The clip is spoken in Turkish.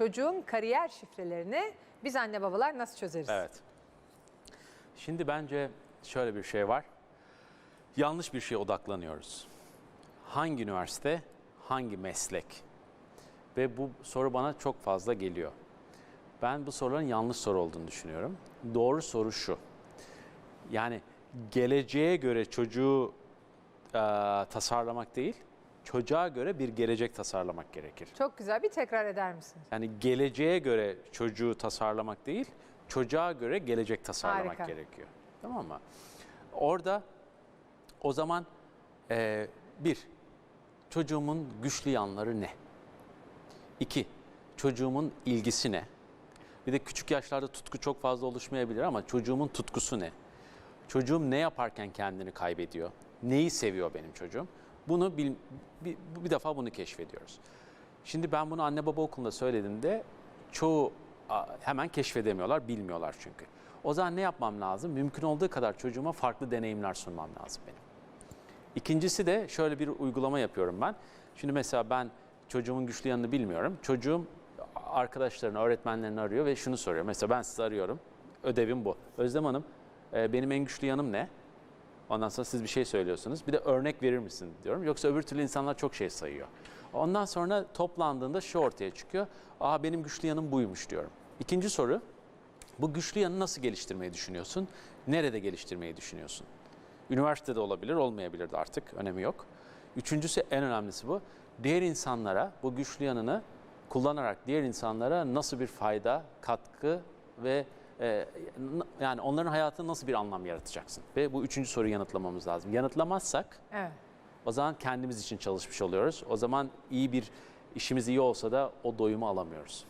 çocuğun kariyer şifrelerini biz anne babalar nasıl çözeriz? Evet. Şimdi bence şöyle bir şey var. Yanlış bir şeye odaklanıyoruz. Hangi üniversite, hangi meslek? Ve bu soru bana çok fazla geliyor. Ben bu soruların yanlış soru olduğunu düşünüyorum. Doğru soru şu. Yani geleceğe göre çocuğu e, tasarlamak değil, çocuğa göre bir gelecek tasarlamak gerekir. Çok güzel bir tekrar eder misiniz? Yani geleceğe göre çocuğu tasarlamak değil, çocuğa göre gelecek tasarlamak Harika. gerekiyor. Tamam mı? Orada o zaman e, bir, çocuğumun güçlü yanları ne? İki, çocuğumun ilgisi ne? Bir de küçük yaşlarda tutku çok fazla oluşmayabilir ama çocuğumun tutkusu ne? Çocuğum ne yaparken kendini kaybediyor? Neyi seviyor benim çocuğum? Bunu bil, bir, bir defa bunu keşfediyoruz. Şimdi ben bunu anne baba okulunda söylediğimde çoğu hemen keşfedemiyorlar, bilmiyorlar çünkü. O zaman ne yapmam lazım? Mümkün olduğu kadar çocuğuma farklı deneyimler sunmam lazım benim. İkincisi de şöyle bir uygulama yapıyorum ben. Şimdi mesela ben çocuğumun güçlü yanını bilmiyorum. Çocuğum arkadaşlarını, öğretmenlerini arıyor ve şunu soruyor. Mesela ben sizi arıyorum. Ödevim bu. Özlem Hanım, e, benim en güçlü yanım ne? Ondan sonra siz bir şey söylüyorsunuz. Bir de örnek verir misin diyorum. Yoksa öbür türlü insanlar çok şey sayıyor. Ondan sonra toplandığında şu ortaya çıkıyor. Aa benim güçlü yanım buymuş diyorum. İkinci soru. Bu güçlü yanı nasıl geliştirmeyi düşünüyorsun? Nerede geliştirmeyi düşünüyorsun? Üniversitede olabilir, olmayabilir de artık. Önemi yok. Üçüncüsü en önemlisi bu. Diğer insanlara bu güçlü yanını kullanarak diğer insanlara nasıl bir fayda, katkı ve e, n- yani onların hayatına nasıl bir anlam yaratacaksın? Ve bu üçüncü soruyu yanıtlamamız lazım. Yanıtlamazsak Evet. o zaman kendimiz için çalışmış oluyoruz. O zaman iyi bir işimiz iyi olsa da o doyumu alamıyoruz.